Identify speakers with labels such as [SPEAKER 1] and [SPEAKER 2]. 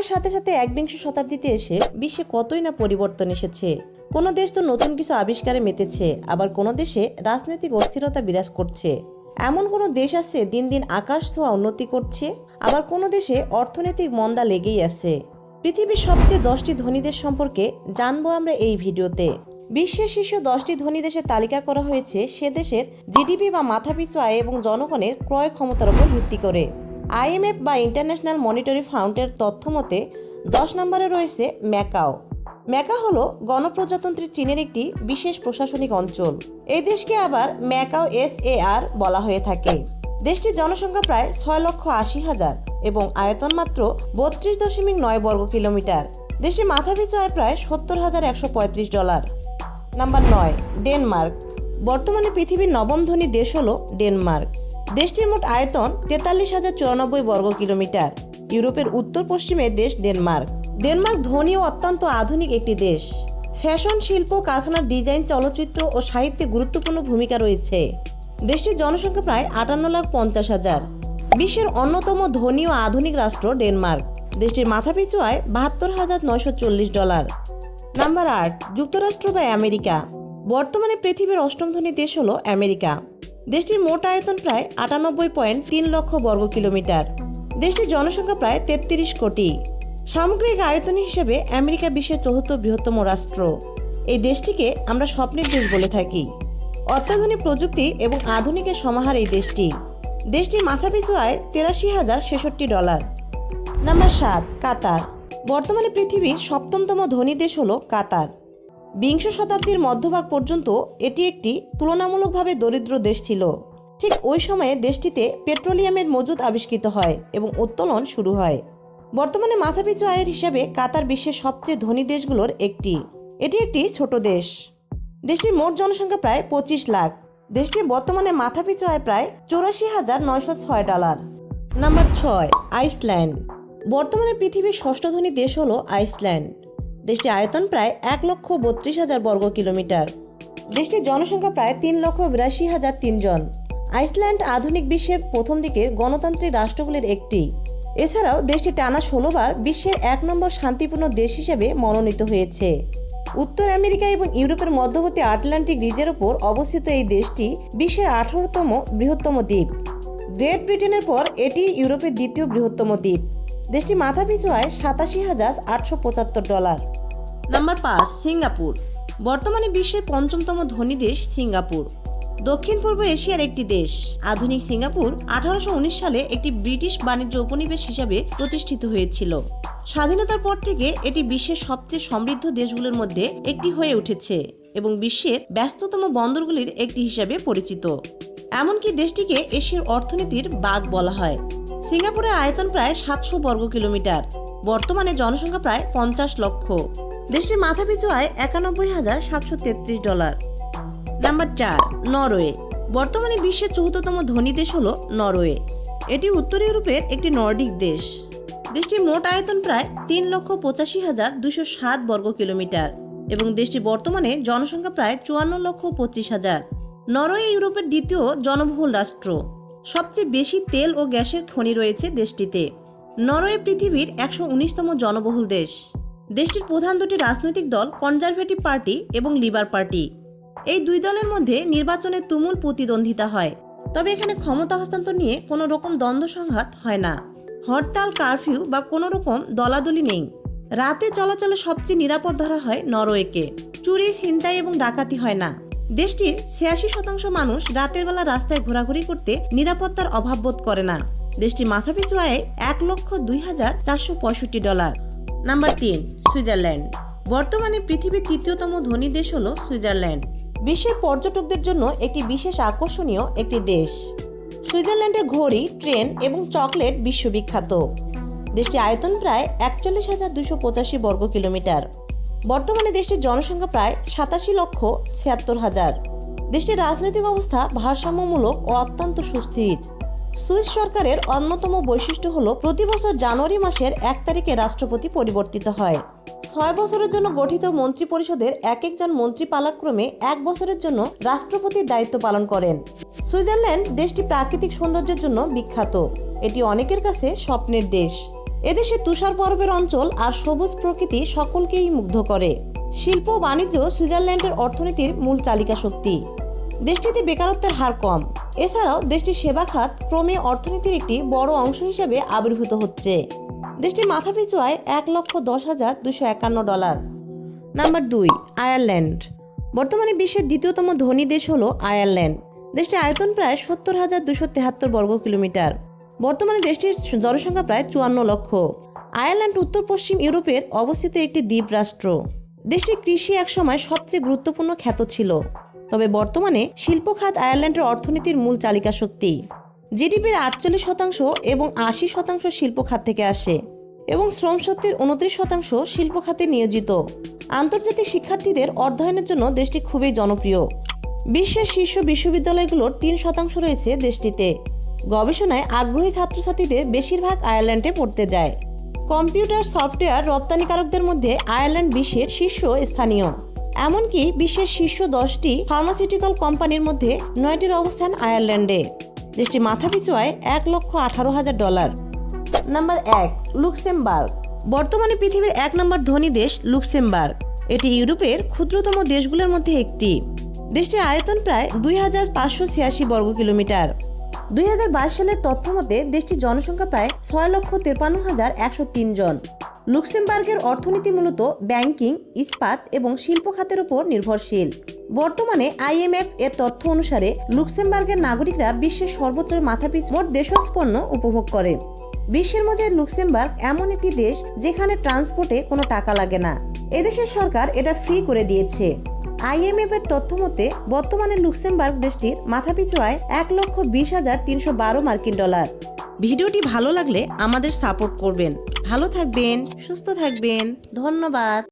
[SPEAKER 1] সময়ের সাথে সাথে একবিংশ শতাব্দীতে এসে বিশ্বে কতই না পরিবর্তন এসেছে। কোনো দেশ তো নতুন কিছু আবিষ্কারে মেতেছে, আবার কোনো দেশে রাজনৈতিক অস্থিরতা বিরাজ করছে। এমন কোনো দেশ আছে, দিন দিন আকাশ ছোঁয়া উন্নতি করছে, আবার কোনো দেশে অর্থনৈতিক মন্দা লেগেই আছে। পৃথিবীর সবচেয়ে দশটি ধনী দেশ সম্পর্কে জানব আমরা এই ভিডিওতে। বিশ্বের শীর্ষ দশটি ধনী দেশের তালিকা করা হয়েছে, সে দেশের জিডিপি বা মাথাপিছু আয় এবং জনগণের ক্রয় ক্ষমতার উপর ভিত্তি করে। আইএমএফ বা ইন্টারন্যাশনাল মনিটরি ফাউন্ডের তথ্য মতে, দশ নম্বরে রয়েছে ম্যাকাও। ম্যাকা হলো গণপ্রজাতন্ত্রী চীনের একটি বিশেষ প্রশাসনিক অঞ্চল। এই দেশকে আবার ম্যাকাও এস এ আর বলা হয়ে থাকে। দেশটির জনসংখ্যা প্রায় ছয় লক্ষ আশি হাজার এবং আয়তন মাত্র বত্রিশ দশমিক নয় বর্গ কিলোমিটার। দেশে মাথাপিছু আয় প্রায় সত্তর হাজার একশো পঁয়ত্রিশ ডলার। নাম্বার নয়, ডেনমার্ক। বর্তমানে পৃথিবীর নবম ধনী দেশ হলো ডেনমার্ক। দেশটির মোট আয়তন তেতাল্লিশ হাজার চুরানব্বই বর্গ কিলোমিটার। ইউরোপের উত্তর পশ্চিমে দেশ ডেনমার্ক। ডেনমার্ক ধনী ও অত্যন্ত আধুনিক একটি দেশ। ফ্যাশন, শিল্প, কারখানার ডিজাইন, চলচ্চিত্র ও সাহিত্যে গুরুত্বপূর্ণ ভূমিকা রয়েছে। দেশটির জনসংখ্যা প্রায় আটান্ন লাখ পঞ্চাশ হাজার। বিশ্বের অন্যতম ধনী ও আধুনিক রাষ্ট্র ডেনমার্ক। দেশটির মাথাপিছু আয় বাহাত্তর হাজার নয়শো চল্লিশ ডলার। নাম্বার আট, যুক্তরাষ্ট্র বা আমেরিকা। বর্তমানে পৃথিবীর অষ্টম ধনী দেশ হলো আমেরিকা। দেশটির মোট আয়তন প্রায় আটানব্বই পয়েন্ট তিন লক্ষ বর্গ কিলোমিটার। দেশটির জনসংখ্যা প্রায় তেত্রিশ কোটি। সামগ্রিক আয়তন হিসেবে আমেরিকা বিশ্বের চতুর্থ বৃহত্তম রাষ্ট্র। এই দেশটিকে আমরা স্বপ্নের দেশ বলে থাকি। অত্যাধুনিক প্রযুক্তি এবং আধুনিকের সমাহার এই দেশটি। দেশটির মাথাপিছু আয় তেরাশি হাজার ছেষট্টি ডলার। নাম্বার সাত, কাতার। বর্তমানে পৃথিবীর সপ্তমতম ধনী দেশ হল কাতার। বিংশ শতাব্দীর মধ্যভাগ পর্যন্ত এটি একটি তুলনামূলকভাবে দরিদ্র দেশ ছিল। ঠিক ওই সময়ে দেশটিতে পেট্রোলিয়ামের মজুদ আবিষ্কৃত হয় এবং উত্তোলন শুরু হয়। বর্তমানে মাথাপিছু আয়ের হিসাবে কাতার বিশ্বের সবচেয়ে ধনী দেশগুলোর একটি। এটি একটি ছোট দেশ। দেশটির মোট জনসংখ্যা প্রায় পঁচিশ লাখ। দেশটির বর্তমানে মাথাপিছু আয় প্রায় চৌরাশি হাজার নয়শো ছয় ডলার। নাম্বার ছয়, আইসল্যান্ড। বর্তমানে পৃথিবীর ষষ্ঠ ধনী দেশ হলো আইসল্যান্ড। দেশটির আয়তন প্রায় এক লক্ষ বত্রিশ হাজার বর্গ কিলোমিটার। দেশটির জনসংখ্যা প্রায় তিন লক্ষ বিরাশি হাজার তিনজন আইসল্যান্ড আধুনিক বিশ্বের প্রথম দিকের গণতান্ত্রিক রাষ্ট্রগুলির একটি। এছাড়াও দেশটি টানা ষোলোবার বিশ্বের এক নম্বর শান্তিপূর্ণ দেশ হিসেবে মনোনীত হয়েছে। উত্তর আমেরিকা এবং ইউরোপের মধ্যবর্তী আটলান্টিক রিজের ওপর অবস্থিত এই দেশটি বিশ্বের আঠারোতম বৃহত্তম দ্বীপ। গ্রেট ব্রিটেনের পর এটি ইউরোপের দ্বিতীয় বৃহত্তম দ্বীপ। দেশটি মাথাপিছু আয় সাতাশি হাজার আটশো পঁচাত্তর ডলার। নাম্বার পাঁচ, সিঙ্গাপুর। বর্তমানে বিশ্বের পঞ্চমতম ধনী দেশ সিঙ্গাপুর। দক্ষিণ পূর্ব এশিয়ার একটি দেশ। আধুনিক সিঙ্গাপুর আঠারোশো উনিশ সালে একটি ব্রিটিশ বাণিজ্য উপনিবেশ হিসাবে প্রতিষ্ঠিত হয়েছিল। স্বাধীনতার পর থেকে এটি বিশ্বের সবচেয়ে সমৃদ্ধ দেশগুলোর মধ্যে একটি হয়ে উঠেছে এবং বিশ্বের ব্যস্ততম বন্দরগুলির একটি হিসাবে পরিচিত। এমনকি দেশটিকে এশিয়ার অর্থনীতির বাঘ বলা হয়। সিঙ্গাপুরের আয়তন প্রায় সাতশো বর্গ কিলোমিটার। বর্তমানে জনসংখ্যা প্রায় পঞ্চাশ লক্ষ। দেশটির মাথাপিছু আয় একানব্বই হাজার সাতশো তেত্রিশ ডলার। নাম্বার চার, নরওয়ে। বর্তমানে বিশ্বের চতুর্থতম ধনী দেশ হল নরওয়ে। এটি উত্তর ইউরোপের একটি নর্ডিক দেশ। দেশটির মোট আয়তন প্রায় তিন লক্ষ পঁচাশি হাজার দুশো সাত বর্গ কিলোমিটার এবং দেশটি বর্তমানে জনসংখ্যা প্রায় চুয়ান্ন লক্ষ পঁচিশ হাজার। নরওয়ে ইউরোপের দ্বিতীয় জনবহুল রাষ্ট্র। সবচেয়ে বেশি তেল ও গ্যাসের খনি রয়েছে দেশটিতে। নরওয়ে পৃথিবীর একশো উনিশতম জনবহুল দেশ। দেশটির প্রধান দুটি রাজনৈতিক দল কনজারভেটিভ পার্টি এবং লিবার পার্টি। এই দুই দলের মধ্যে নির্বাচনে তুমুল প্রতিদ্বন্দ্বিতা হয়। তবে এখানে ক্ষমতা হস্তান্তর নিয়ে কোনো রকম দ্বন্দ্ব সংঘাত হয় না। হরতাল, কারফিউ বা কোনো রকম দলাদলি নেই। রাতে চলাচলে সবচেয়ে নিরাপদ ধরা হয় নরওয়েকে। চুরি, ছিনতাই এবং ডাকাতি হয় না। দেশটির ছিয়াশি শতাংশ মানুষ রাতের বেলা রাস্তায় ঘোরাঘুরি করতে নিরাপত্তার অভাব বোধ করে না। দেশটির মাথাপিছু আয়ে এক লক্ষ দুই হাজার চারশো পঁয়ষট্টি ডলার। নাম্বার তিন, সুইজারল্যান্ড। বর্তমানে পৃথিবীর তৃতীয়তম ধনী দেশ হল সুইজারল্যান্ড। বিশ্বের পর্যটকদের জন্য একটি বিশেষ আকর্ষণীয় একটি দেশ। সুইজারল্যান্ডের ঘড়ি, ট্রেন এবং চকলেট বিশ্ববিখ্যাত। দেশটি আয়তন প্রায় একচল্লিশ হাজার দুশো পঁচাশি বর্গ কিলোমিটার। বর্তমানে দেশটির জনসংখ্যা প্রায় সাতাশি লক্ষ ছিয়াত্তর হাজার। দেশটির রাজনৈতিক অবস্থা ভারসাম্যমূলক ও অত্যন্ত সুস্থির। সুইস সরকারের অন্যতম বৈশিষ্ট্য হল প্রতি বছর জানুয়ারি মাসের এক তারিখে রাষ্ট্রপতি পরিবর্তিত হয়। ছয় বছরের জন্য গঠিত মন্ত্রী পরিষদের এক একজন মন্ত্রী পালাক্রমে এক বছরের জন্য রাষ্ট্রপতির দায়িত্ব পালন করেন। সুইজারল্যান্ড দেশটি প্রাকৃতিক সৌন্দর্যের জন্য বিখ্যাত। এটি অনেকের কাছে স্বপ্নের দেশ। এদেশে তুষার পর্বের অঞ্চল আর সবুজ প্রকৃতি সকলকেই মুগ্ধ করে। শিল্প বাণিজ্য সুইজারল্যান্ডের অর্থনীতির মূল চালিকা শক্তি। দেশটিতে বেকারত্বের হার কম। এছাড়াও দেশটির সেবা খাত ক্রমে অর্থনীতির একটি বড় অংশ হিসেবে আবির্ভূত হচ্ছে। দেশটির মাথাপিছু আয় এক লক্ষ দশ হাজার দুশো একান্ন ডলার। নাম্বার দুই, আয়ারল্যান্ড। বর্তমানে বিশ্বের দ্বিতীয়তম ধনী দেশ হলো আয়ারল্যান্ড। দেশটির আয়তন প্রায় সত্তর হাজার দুশো তেহাত্তর বর্গ কিলোমিটার। বর্তমানে দেশটির জনসংখ্যা প্রায় চুয়ান্ন লক্ষ। আয়ারল্যান্ড উত্তর পশ্চিম ইউরোপের অবস্থিত একটি দ্বীপ রাষ্ট্র। দেশটির কৃষি একসময় সবচেয়ে গুরুত্বপূর্ণ খ্যাত ছিল। তবে বর্তমানে শিল্প খাত আয়ারল্যান্ডের অর্থনীতির মূল চালিকা শক্তি। জিডিপির আটচল্লিশ শতাংশ এবং আশি শতাংশ শিল্প খাত থেকে আসে এবং শ্রম শক্তির উনত্রিশ শতাংশ শিল্প খাতে নিয়োজিত। আন্তর্জাতিক শিক্ষার্থীদের অধ্যয়নের জন্য দেশটি খুবই জনপ্রিয়। বিশ্বের শীর্ষ বিশ্ববিদ্যালয়গুলোর তিন শতাংশ রয়েছে দেশটিতে। গবেষণায় আগ্রহী ছাত্রছাত্রীদের বেশিরভাগ আয়ারল্যান্ডে পড়তে যায়। কম্পিউটার সফটওয়্যার রপ্তানিকারকদের মধ্যে আয়ারল্যান্ড বিশ্বের শীর্ষ স্থানীয়। এমনকি বিশ্বের শীর্ষ দশটি ফার্মাসিউটিক্যাল কোম্পানির মধ্যে নয়টির অবস্থান আয়ারল্যান্ডে। দেশটি মাথাপিছু আয় এক লক্ষ আঠারো হাজার ডলার। নাম্বার এক, লুক্সেমবার্গ। বর্তমানে পৃথিবীর এক নম্বর ধনী দেশ লুক্সেমবার্গ। এটি ইউরোপের ক্ষুদ্রতম দেশগুলোর মধ্যে একটি। দেশটির আয়তন প্রায় দুই হাজার পাঁচশো ছিয়াশি বর্গ কিলোমিটার দুই হাজার বাইশ সালের তথ্য মতে দেশটির জনসংখ্যা প্রায় ছয় লক্ষ তেপান্ন হাজার একশো তিন জন। লুক্সেমবার্গের অর্থনীতি মূলত ব্যাংকিং, ইস্পাত এবং শিল্প খাতের উপর নির্ভরশীল। বর্তমানে আইএমএফ এর তথ্য অনুসারে লুক্সেমবার্গের নাগরিকরা বিশ্বের সর্বোচ্চ মাথাপিছু মোট দেশজ পণ্য উপভোগ করে। বিশ্বের মধ্যে লুক্সেমবার্গ এমন একটি দেশ যেখানে ট্রান্সপোর্টে কোনো টাকা লাগে না। এদেশের সরকার এটা ফ্রি করে দিয়েছে। আইএমএফ এর তথ্য মতে, বর্তমানে লুক্সেমবার্গ দেশটির মাথাপিছু আয় এক লক্ষ বিশ হাজার তিনশো বারো মার্কিন ডলার। ভিডিওটি ভালো লাগলে আমাদের সাপোর্ট করবেন। ভালো থাকবেন, সুস্থ থাকবেন। ধন্যবাদ।